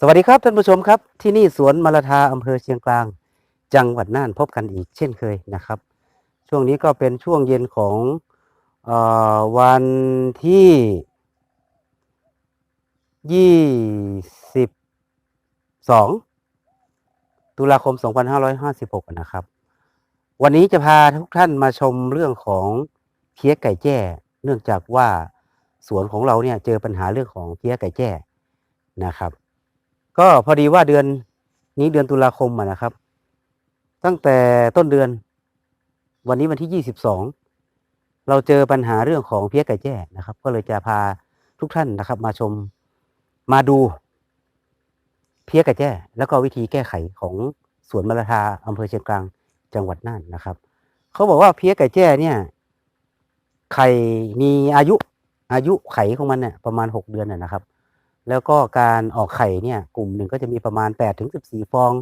สวัสดีครับท่านผู้ชมครับ ที่นี่สวนมรทาอำเภอเชียงกลาง จังหวัดน่านพบกันอีกเช่นเคยนะครับ ช่วงนี้ก็เป็นช่วงเย็นของออวันที่ยี่สิบสองตุลาคม 2556 นะครับ วันนี้จะพาทุกท่านมาชมเรื่องของเพี้ยไก่แจ้ เนื่องจากว่าสวนของเราเนี่ยเจอปัญหาเรื่องของเพี้ยไก่แจ้นะครับ ก็พอดีว่าเดือนนี้เดือนตุลาคมอะนะครับ ตั้งแต่ต้นเดือน วันนี้วันที่ยี่สิบสองเราเจอปัญหาเรื่องของเพี้ยไก่แจ้นะครับ ก็เลยจะพาทุกท่านนะครับ มาชมมาดู เพี้ยไก่แจ้ แล้วก็วิธีแก้ไขของสวนมรทาอำเภอเชียงกลางจังหวัดน่านนะครับเขาบอกว่าเพี้ยไก่แจ้เนี่ยไข่มีอายุอายุไข่ของมันเนี่ยประมาณหกเดือนนะนะครับ แล้วก็การออกไข่เนี่ยกลุ่มหนึ่งก็จะมีประมาณ8ปดถึงสิฟอง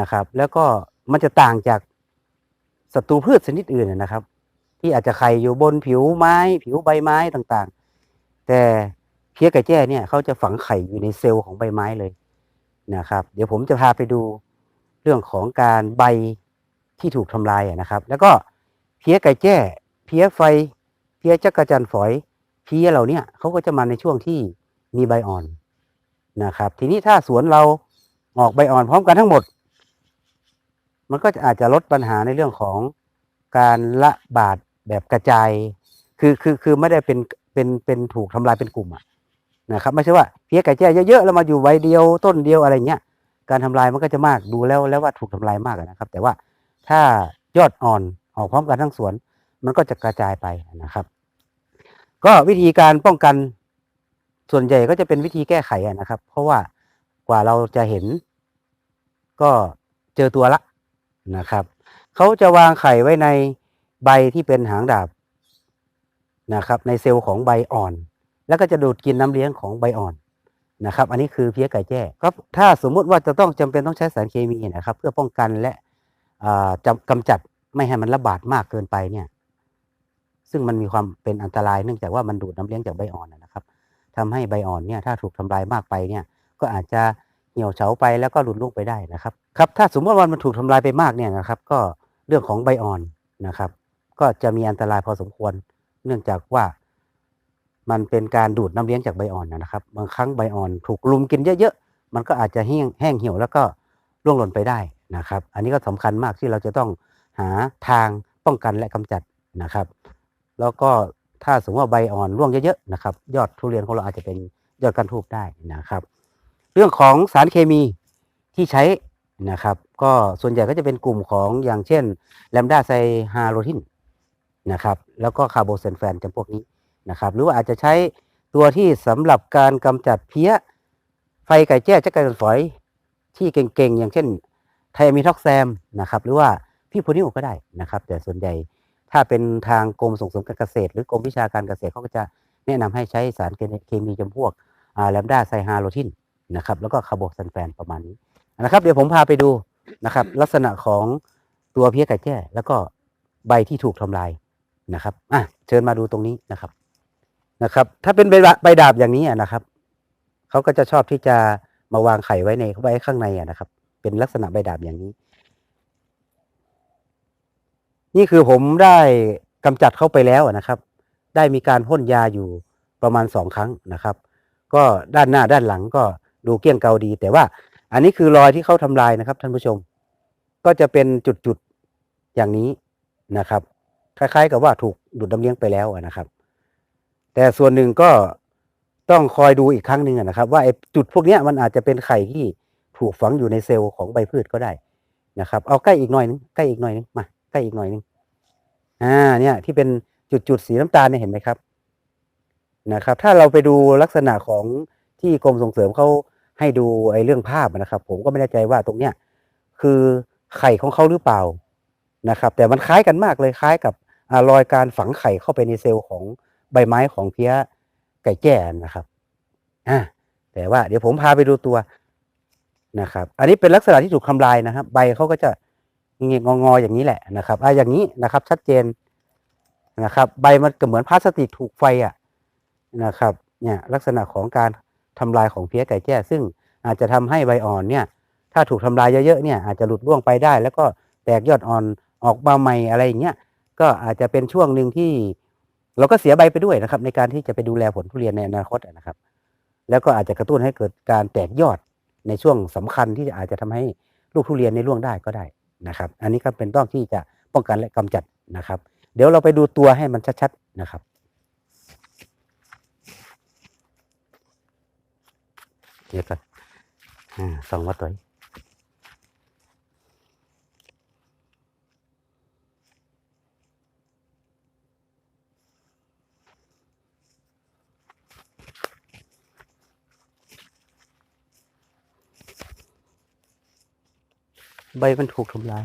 นะครับ แล้วก็มันจะต่างจากศัตรูพืชชนิดอื่นนะครับ ที่อาจจะไข่อยู่บนผิวไม้ ผิวใบไม้ต่างๆ แต่เพี้ยไก่แจ้เนี่ยเขาจะฝังไข่อยู่ในเซลล์ของใบไม้เลยนะครับ เดี๋ยวผมจะพาไปดูเรื่องของการใบที่ถูกทำลายนะครับ แล้วก็เพี้ยไก่แจ้เพี้ยไฟเพี้ยจักระจันฝอยเพี้ยเหล่านี้เขาก็จะมาในช่วงที่ มีใบอ่อนนะครับ ทีนี้ถ้าสวนเราออกใบอ่อนพร้อมกันทั้งหมด มันก็จะอาจจะลดปัญหาในเรื่องของการละบาดแบบกระจาย คือคือคือไม่ได้เป็นเป็นเป็นถูกทำลายเป็นกลุ่มอะนะครับไม่ใช่ว่าเพี้ยไก่แจ้เยอะๆแล้วมาอยู่ใบเดียวต้นเดียวอะไรเงี้ยการทำลายมันก็จะมากดูแล้วแล้วว่าถูกทำลายมากนะครับ แต่ว่าถ้ายอดอ่อนออกพร้อมกันทั้งสวน มันก็จะกระจายไปนะครับ ก็วิธีการป้องกัน ส่วนใหญ่ก็จะเป็นวิธีแก้ไขนะครับ เพราะว่ากว่าเราจะเห็น ก็เจอตัวละนะครับเขาจะวางไข่ไว้ในใบที่เป็นหางดาบนะครับ ในเซลล์ของใบอ่อน แล้วก็จะดูดกินน้ำเลี้ยงของใบอ่อนนะครับ อันนี้คือเพี้ยไก่แจ้ก็ถ้าสมมุติว่าจะต้องจำเป็นต้องใช้สารเคมีนะครับ เพื่อป้องกันและอ่าจำกำจัดไม่ให้มันระบาดมากเกินไปเนี่ย ซึ่งมันมีความเป็นอันตรายเนื่องจากว่ามันดูดน้ำเลี้ยงจากใบอ่อนนะครับ ทำให้ใบอ่อนเนี่ยถ้าถูกทำลายมากไปเนี่ยก็อาจจะเหี่ยวเฉาไปแล้วก็หลุดลุ่งไปได้นะครับครับถ้าสมมติว่ามันถูกทำลายไปมากเนี่ยนะครับ ก็เรื่องของใบอ่อนนะครับ ก็จะมีอันตรายพอสมควร เนื่องจากว่า มันเป็นการดูดน้ำเลี้ยงจากใบอ่อนนะครับ บางครั้งใบอ่อนถูกลุมกินเยอะๆมันก็อาจจะแห้งแห้งเหี่ยวแล้วก็ร่วงหล่นไปได้นะครับ อันนี้ก็สำคัญมากที่เราจะต้องหาทางป้องกันและกำจัดนะครับ แล้วก็ ถ้าสมมติว่าใบอ่อนร่วงเยอะๆนะครับ ยอดทุเรียนของเราอาจจะเป็นยอดกันทูบได้นะครับ เรื่องของสารเคมีที่ใช้นะครับ ก็ส่วนใหญ่ก็จะเป็นกลุ่มของอย่างเช่นแลมดาไซฮาโรทินนะครับ แล้วก็คาร์โบเซนแฟนจำพวกนี้นะครับ หรือว่าอาจจะใช้ตัวที่สำหรับการกำจัดเพี้ย ไฟไก่แจ้จักรจันทร์ฝอยที่เก่งๆ อย่างเช่นไทมีท็อกแซมนะครับ หรือว่าพี่โพนิโอก็ได้นะครับ แต่ส่วนใหญ่ ถ้าเป็นทางกรมส่งเสริมการเกษตร หรือกรมวิชาการเกษตรเขาก็จะแนะนำให้ใช้สารเคมีจำพวกแลมดาไซฮาโรทินนะครับแล้วก็คาร์โบซันแฟนประมาณนี้นะครับ เดี๋ยวผมพาไปดูนะครับ ลักษณะของตัวเพี้ยไก่แจ้แล้วก็ใบที่ถูกทำลายนะครับอะเชิญมาดูตรงนี้นะครับนะครับ ถ้าเป็นใบใบดาบอย่างนี้นะครับเขาก็จะชอบที่จะมาวางไข่ไว้ในไว้ข้างในนะครับ เป็นลักษณะใบดาบอย่างนี้ นี่คือผมได้กำจัดเข้าไปแล้วนะครับ ได้มีการพ่นยาอยู่ประมาณสองครั้งนะครับ ก็ด้านหน้าด้านหลังก็ดูเกลี้ยงเกาดี แต่ว่าอันนี้คือรอยที่เขาทำลายนะครับ ท่านผู้ชม ก็จะเป็นจุดๆอย่างนี้นะครับ คล้ายๆ กับว่าถูกดูดน้ำเลี้ยงไปแล้วนะครับ แต่ส่วนหนึ่งก็ต้องคอยดูอีกครั้งหนึ่งนะครับ ว่าไอ้จุดพวกนี้มันอาจจะเป็นไข่ที่ถูกฝังอยู่ในเซลล์ของใบพืชก็ได้นะครับ เอาใกล้อีกหน่อยนึงใกล้อีกหน่อยนึงมา ใกล้อีกหน่อยนึงอ่าเนี่ยที่เป็นจุดจุดๆสีน้ำตาลเนี่ยเห็นไหมครับนะครับ ถ้าเราไปดูลักษณะของที่กรมส่งเสริมเขาให้ดูไอ้เรื่องภาพนะครับ ผมก็ไม่แน่ใจว่าตรงเนี้ยคือไข่ของเขาหรือเปล่านะครับ แต่มันคล้ายกันมากเลยคล้ายกับอรอยการฝังไข่เข้าไปในเซลล์ของใบไม้ของเพี้ยไก่แจ้นะครับอ่าแต่ว่าเดี๋ยวผมพาไปดูตัวนะครับ อันนี้เป็นลักษณะที่ถูกทำลายนะครับ ใบเขาก็จะ เงี้ยงออย่างนี้แหละนะครับอะอย่างนี้นะครับชัดเจนนะครับ ใบมันก็เหมือนพลาสติกถูกไฟอะนะครับเนี่ยลักษณะของการทำลายของเพี้ยไก่แจ้ซึ่งอาจจะทำให้ใบอ่อนเนี่ยถ้าถูกทำลายเยอะๆเนี่ยอาจจะหลุดร่วงไปได้ แล้วก็แตกยอดอ่อนออกมาใหม่อะไรอย่างเงี้ยก็อาจจะเป็นช่วงหนึ่งที่ เราก็เสียใบไปด้วยนะครับ ในการที่จะไปดูแลผลทุเรียนในอนาคตนะครับ แล้วก็อาจจะกระตุ้นให้เกิดการแตกยอดในช่วงสำคัญที่อาจจะทำให้ลูกทุเรียนในร่วงได้ก็ได้ นะครับ อันนี้ก็เป็นต้องที่จะป้องกันและกำจัดนะครับ เดี๋ยวเราไปดูตัวให้มันชัดๆนะครับเดี๋ยวก่อนอ่าส่องมาตัว ใบมันถูกทำลาย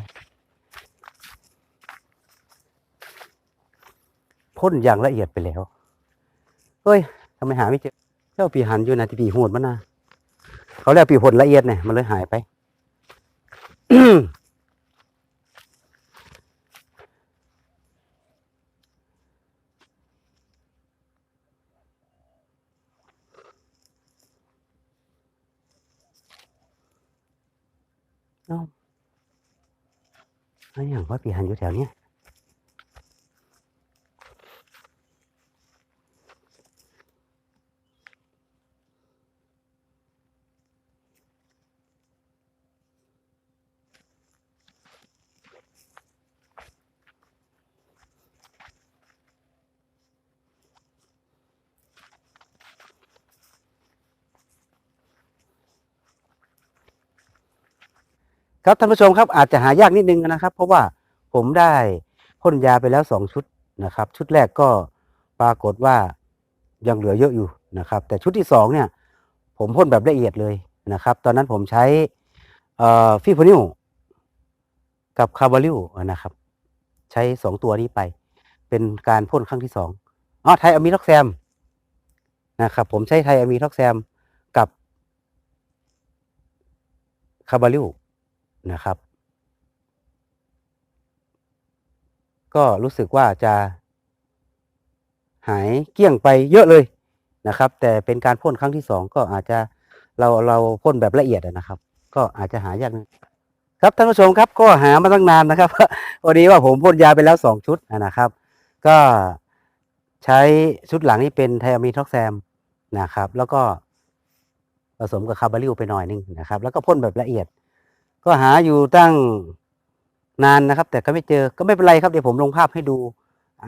พ่นอย่างละเอียดไปแล้ว เฮ้ยทำไมหาไม่เจอเจ้าปีหันอยู่นะที่ปีโหดมันนะเขาเรียกปีหดละเอียดเนี่ยมันเลยหายไปเอ้า แล้วอย่างว่าปีหันอยู่แถวเนี้ย ครับท่านผู้ชมครับอาจจะหายากนิดนึงนะครับ เพราะว่าผมได้พ่นยาไปแล้วสองชุดนะครับ ชุดแรกก็ปรากฏว่ายังเหลือเยอะอยู่นะครับ แต่ชุดที่สองเนี่ย ผมพ่นแบบละเอียดเลยนะครับ ตอนนั้นผมใช้ฟิโพนิวกับคาร์บาลิวนะครับ ใช้สองตัวนี้ไป เป็นการพ่นครั้งที่สองอ๋อไทยอะมิท็อกแซมนะครับ ผมใช้ไทยอะมิท็อกแซมกับคาร์บาลิว นะครับ ก็รู้สึกว่าจะ หายเกลี้ยงไปเยอะเลยนะครับ แต่เป็นการพ่นครั้งที่สองก็อาจจะเราเราพ่นแบบละเอียดนะครับ ก็อาจจะหายากนิดครับท่านผู้ชมครับก็หามาตั้งนานนะครับวันนี้ว่าผมพ่นยาไปแล้วสองชุดนะครับ ก็ใช้ชุดหลังนี่เป็นไทอามีท็อกแซมนะครับ แล้วก็ผสมกับคาร์บาริวไปหน่อยนึงนะครับ แล้วก็พ่นแบบละเอียด ก็หาอยู่ตั้งนานนะครับ แต่ก็ไม่เจอก็ไม่เป็นไรครับเดี๋ยวผมลงภาพให้ดู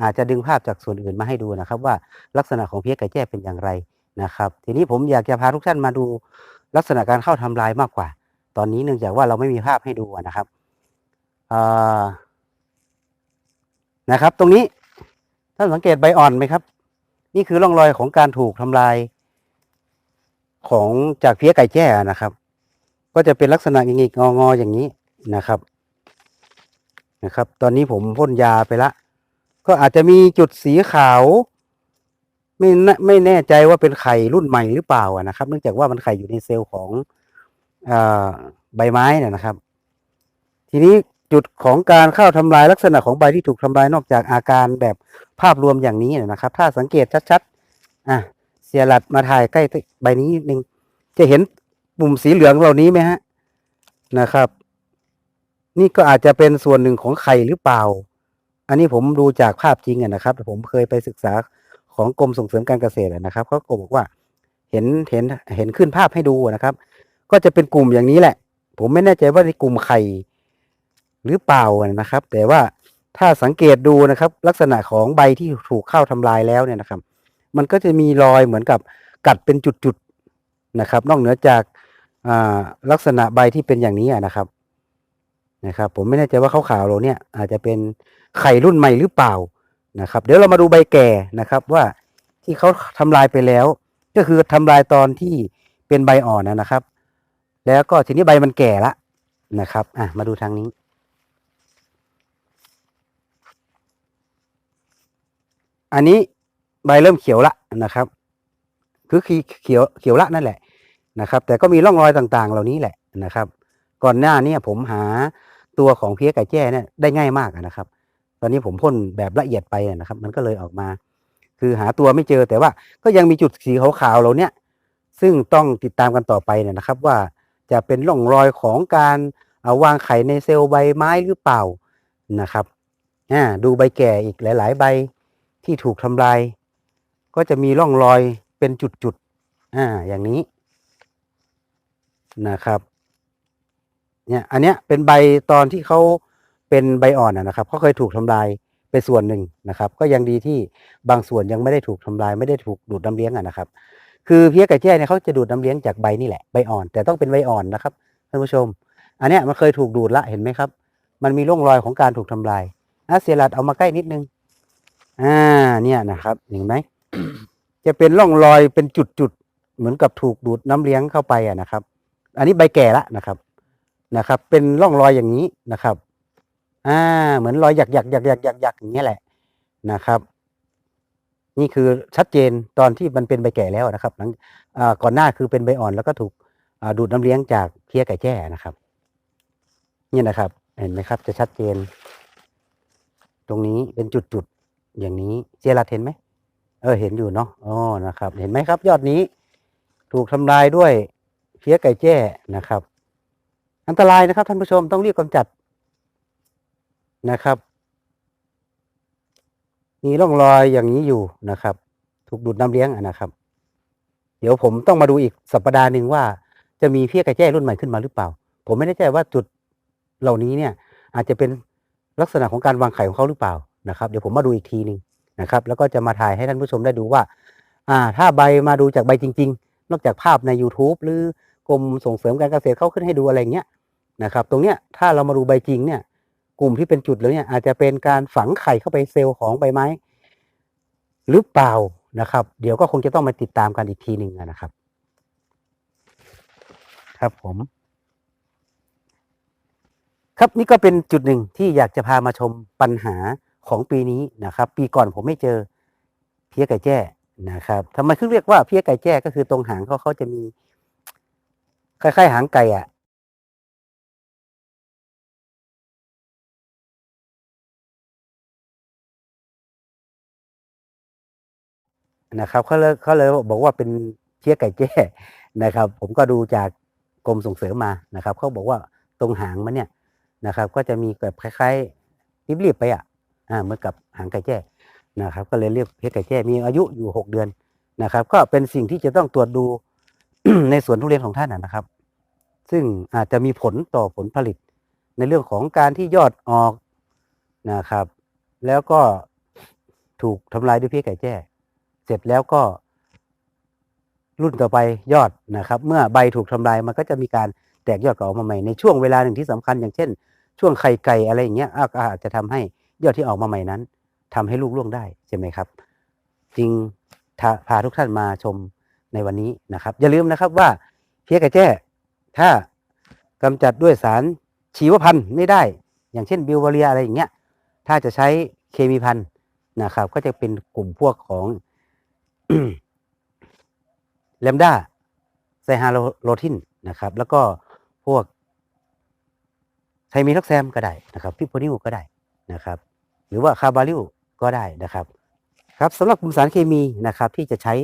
อาจจะดึงภาพจากส่วนอื่นมาให้ดูนะครับ ว่าลักษณะของเพี้ยไก่แจ้เป็นอย่างไรนะครับ ทีนี้ผมอยากจะพาทุกท่านมาดูลักษณะการเข้าทำลายมากกว่า ตอนนี้เนื่องจากว่าเราไม่มีภาพให้ดูนะครับนะครับ ตรงนี้ท่านสังเกตใบอ่อนไหมครับ นี่คือร่องรอยของการถูกทำลาย ของจากเพี้ยไก่แจ้นะครับ ก็จะเป็นลักษณะอย่างงี้งอๆอย่างนี้นะครับนะครับ ตอนนี้ผมพ่นยาไปละ ก็อาจจะมีจุดสีขาว ไม่แน่ไม่แน่ใจว่าเป็นไข่รุ่นใหม่หรือเปล่านะครับ เนื่องจากว่ามันไข่อยู่ในเซลล์ของอใบไม้นนะครับ ทีนี้จุดของการเข้าทำลายลักษณะของใบที่ถูกทำลายนอกจากอาการแบบภาพรวมอย่างนี้นะครับ ถ้าสังเกตชัดๆอะเสียหลัดมาถ่ายใกล้ใบนี้นิดนึงจะเห็น ปุ่มสีเหลืองเหล่านี้ไหมฮะนะครับ นี่ก็อาจจะเป็นส่วนหนึ่งของไข่หรือเปล่า อันนี้ผมดูจากภาพจริงอะนะครับผมเคยไปศึกษาของกรมส่งเสริมการเกษตรนะครับเขาก็บอกว่าเห็นเห็นเห็นขึ้นภาพให้ดูนะครับ ก็จะเป็นกลุ่มอย่างนี้แหละ ผมไม่แน่ใจว่าในกลุ่มไข่หรือเปล่านะครับ แต่ว่าถ้าสังเกตดูนะครับ ลักษณะของใบที่ถูกเข้าทำลายแล้วเนี่ยนะครับ มันก็จะมีรอยเหมือนกับกัดเป็นจุดๆนะครับ นอกเหนือจาก ลักษณะใบที่เป็นอย่างนี้นะครับ นะครับ ผมไม่แน่ใจว่าขาวๆเราเนี่ย อาจจะเป็นไข่รุ่นใหม่หรือเปล่านะครับ เดี๋ยวเรามาดูใบแก่นะครับว่าที่เขาทำลายไปแล้ว ก็คือทำลายตอนที่เป็นใบอ่อนนะนะครับ แล้วก็ทีนี้ใบมันแก่ละนะครับ อะมาดูทางนี้อันนี้ใบเริ่มเขียวละนะครับ คือเขียวเขียวละนั่นแหละ นะครับ แต่ก็มีร่องรอยต่างๆ เหล่านี้แหละนะครับ ก่อนหน้านี้ผมหาตัวของเพี้ยไก่แจ้เนี่ยได้ง่ายมากนะครับ ตอนนี้ผมพ่นแบบละเอียดไปนะครับ มันก็เลยออกมา คือหาตัวไม่เจอแต่ว่าก็ยังมีจุดสีขาวๆเหล่านี้ซึ่งต้องติดตามกันต่อไปเนี่ยนะครับ ว่าจะเป็นร่องรอยของการเอาวางไข่ในเซลล์ใบไม้หรือเปล่านะครับอ่าดูใบแก่อีกหลาย ๆ ใบที่ถูกทำลาย ก็จะมีร่องรอยเป็นจุดๆอ่าอย่างนี้ นะครับเนี่ยอันเนี้ยเป็นใบตอนที่เขาเป็นใบอ่อนนะครับเขาเคยถูกทำลายไปส่วนหนึ่งนะครับ ก็ยังดีที่บางส่วนยังไม่ได้ถูกทำลาย ไม่ได้ถูกดูดน้ำเลี้ยงอะนะครับ คือเพี้ยไก่แจ้เนี่ยเขาจะดูดน้ำเลี้ยงจากใบนี่แหละใบอ่อน แต่ต้องเป็นใบอ่อนนะครับท่านผู้ชม อันเนี้ยมันเคยถูกดูดละเห็นไหมครับ มันมีร่องรอยของการถูกทำลายอะเสียรัดเอามาใกล้นิดนึงอ่าเนี่ยนะครับเห็นไหมจะเป็นร่องรอยเป็นจุดๆเหมือนกับถูกดูดน้ำเลี้ยงเข้าไปอะนะครับ อันนี้ใบแก่ละนะครับนะครับ เป็นร่องรอยอย่างนี้นะครับ อ่า เหมือนรอยหยักหยักหยักหยักหยักหยักอย่างเงี้แหละนะครับ นี่คือชัดเจนตอนที่มันเป็นใบแก่แล้วนะครับหลังก่อนหน้าคือเป็นใบอ่อนแล้วก็ถูกดูดน้ำเลี้ยงจากเพี้ยไก่แจ้นะครับ นี่นะครับ เห็นไหมครับ จะชัดเจน ตรงนี้เป็นจุดๆอย่างนี้เจรัดเห็นไหมเออเห็นอยู่เนาะอ๋อนะครับ เห็นไหมครับ ยอดนี้ถูกทำลายด้วย เพี้ยไก่แจ้นะครับ อันตรายนะครับท่านผู้ชมต้องรีบกำจัดนะครับ มีร่องรอยอย่างนี้อยู่นะครับ ถูกดูดน้ำเลี้ยงนะครับ เดี๋ยวผมต้องมาดูอีกสัปดาห์หนึ่งว่า จะมีเพี้ยไก่แจ้รุ่นใหม่ขึ้นมาหรือเปล่า ผมไม่แน่ใจว่าจุดเหล่านี้เนี่ย อาจจะเป็นลักษณะของการวางไข่ของเขาหรือเปล่านะครับ เดี๋ยวผมมาดูอีกทีหนึ่งนะครับ แล้วก็จะมาถ่ายให้ท่านผู้ชมได้ดูว่า อ่า ถ้าใบมาดูจากใบจริง ๆ นอกจากภาพใน YouTube หรือ รมส่งเสริมการเกษตรเขาขึ้นให้ดูอะไรเงี้ยนะครับ ตรงเนี้ยถ้าเรามาดูใบจริงเนี่ย กลุ่มที่เป็นจุดแล้วเนี่ยอาจจะเป็นการฝังไข่เข้าไปเซลล์ของใบไม้ หรือเปล่านะครับ เดี๋ยวก็คงจะต้องมาติดตามกันอีกทีหนึ่งนะครับ ครับผม ครับนี่ก็เป็นจุดหนึ่งที่อยากจะพามาชมปัญหาของปีนี้นะครับ ปีก่อนผมไม่เจอเพี้ยไก่แจ้นะครับทำไมถึงเรียกว่าเพี้ยไก่แจ้ก็คือตรงหางเขาเขาจะมี คล้ายๆหางไก่อะนะครับเขาเลยเขาเลยบอกว่าเป็นเชียไก่แจ้นะครับ ผมก็ดูจากกรมส่งเสริมมานะครับเขาบอกว่าตรงหางมันเนี่ยนะครับ ก็จะมีแบบคล้ายๆรีบๆไปอะอ่าเหมือนกับหางไก่แจ้นะครับ ก็เลยเรียกเพี้ยไก่แจ้มีอายุอยู่หกเดือนนะครับ ก็เป็นสิ่งที่จะต้องตรวจดู ในสวนทุเรียนของท่านนะครับ ซึ่งอาจจะมีผลต่อผลผลิต ในเรื่องของการที่ยอดออกนะครับ แล้วก็ถูกทำลายด้วยเพี้ยไก่แจ้ เสร็จแล้วก็ รุ่นต่อไปยอดนะครับ เมื่อใบถูกทำลายมันก็จะมีการแตกยอดกลับออกมาใหม่ในช่วงเวลาหนึ่งที่สำคัญ อย่างเช่น ช่วงไข่ไก่อะไรอย่างเงี้ยอาจจะทำให้ยอดที่ออกมาใหม่นั้นทำให้ลูกร่วงได้ใช่ไหมครับ จึงพาทุกท่านมาชม ในวันนี้นะครับ อย่าลืมนะครับว่าเพี้ยไก่แจ้ ถ้ากำจัดด้วยสารชีวพันธุ์ไม่ได้ อย่างเช่นบิวเวเรียอะไรอย่างเงี้ย ถ้าจะใช้เคมีพันธุ์นะครับ ก็จะเป็นกลุ่มพวกของเลมด้าไซฮาโรทินนะครับ แล้วก็พวกไทมีทักแซมก็ได้นะครับพิโพนิวก็ได้นะครับ หรือว่าคาบาริวก็ได้นะครับ ครับสำหรับกลุ่มสารเคมีนะครับที่จะใช้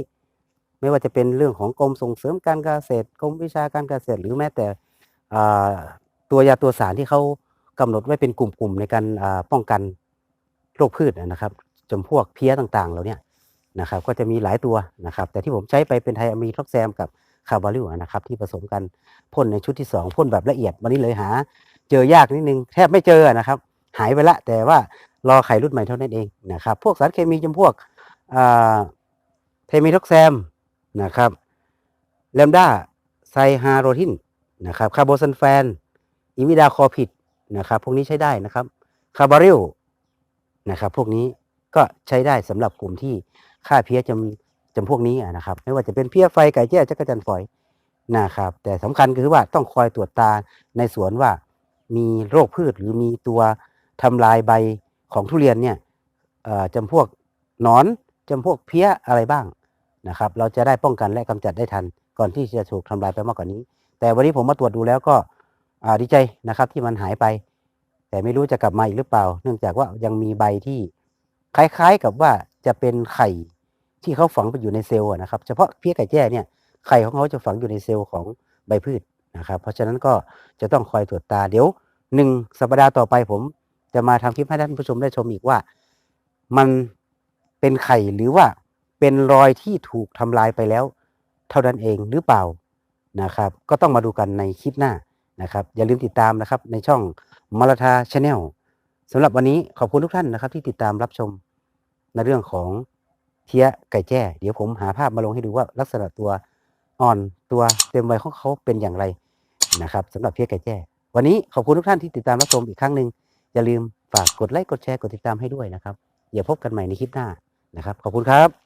ไม่ว่าจะเป็นเรื่องของกรมส่งเสริมการเกษตรกรมวิชาการเกษตร หรือแม้แต่ตัวยาตัวสารที่เขากำหนดไว้เป็นกลุ่มๆในการป้องกันโรคพืชนะครับจำพวกเพี้ยต่างๆเหล่าเนี้ยนะครับก็จะมีหลายตัวนะครับ แต่ที่ผมใช้ไปเป็นไทอะมีท็อกแซมกับคาร์บาริวนะครับที่ผสมกันพ่นในชุดที่ 2พ่นแบบละเอียดวันนี้เลยหา เจอยากนิดนึงแทบไม่เจอนะครับ หายไปละ แต่ว่ารอไข่รุ่นใหม่เท่านั้นเองนะครับ พวกสารเคมีจำพวกเทมีท็อกแซม นะครับแลมด้าไซฮาโรทินนะครับคาร์โบซันแฟนอิมิดาคอพิดนะครับพวกนี้ใช้ได้นะครับคาร์บาริลนะครับพวกนี้ก็ใช้ได้สำหรับกลุ่มที่ค่าเพี้ยจำจำพวกนี้นะครับ ไม่ว่าจะเป็นเพี้ยไฟไก่แจ้จักรจันฝอยนะครับ แต่สำคัญคือว่าต้องคอยตรวจตาในสวนว่ามีโรคพืชหรือมีตัวทำลายใบของทุเรียนเนี่ยจำพวกหนอนจำพวกเพี้ยอะไรบ้าง นะครับ เราจะได้ป้องกันและกำจัดได้ทันก่อนที่จะถูกทำลายไปมากกว่านี้ แต่วันนี้ผมมาตรวจดูแล้วก็ดีใจนะครับที่มันหายไป แต่ไม่รู้จะกลับมาอีกหรือเปล่า เนื่องจากว่ายังมีใบที่คล้ายๆกับว่าจะเป็นไข่ที่เขาฝังไปอยู่ในเซลล์นะครับ เฉพาะเพี้ยไก่แจ้เนี่ยไข่ของเขาจะฝังอยู่ในเซลล์ของใบพืชนะครับ เพราะฉะนั้นก็จะต้องคอยตรวจตาเดี๋ยวหนึ่งสัปดาห์ต่อไปผมจะมาทำคลิปให้ท่านผู้ชมได้ชมอีกว่า มันเป็นไข่หรือว่า เป็นรอยที่ถูกทำลายไปแล้ว เท่านั้นเองหรือเปล่านะครับ ก็ต้องมาดูกันในคลิปหน้านะครับ อย่าลืมติดตามนะครับในช่องมาราธาชาแนลสำหรับวันนี้ขอบคุณทุกท่านนะครับ ที่ติดตามรับชมในเรื่องของเทียไก่แจ้ เดี๋ยวผมหาภาพมาลงให้ดูว่าลักษณะตัวอ่อนตัวเต็มวัยของเขาเป็นอย่างไรนะครับสำหรับเทียไก่แจ้ วันนี้ขอบคุณทุกท่านที่ติดตามรับชมอีกครั้งหนึ่งอย่าลืมฝากกดไลค์กดแชร์กดติดตามให้ด้วยนะครับอย่าพบกันใหม่ในคลิปหน้านะครับ ขอบคุณครับ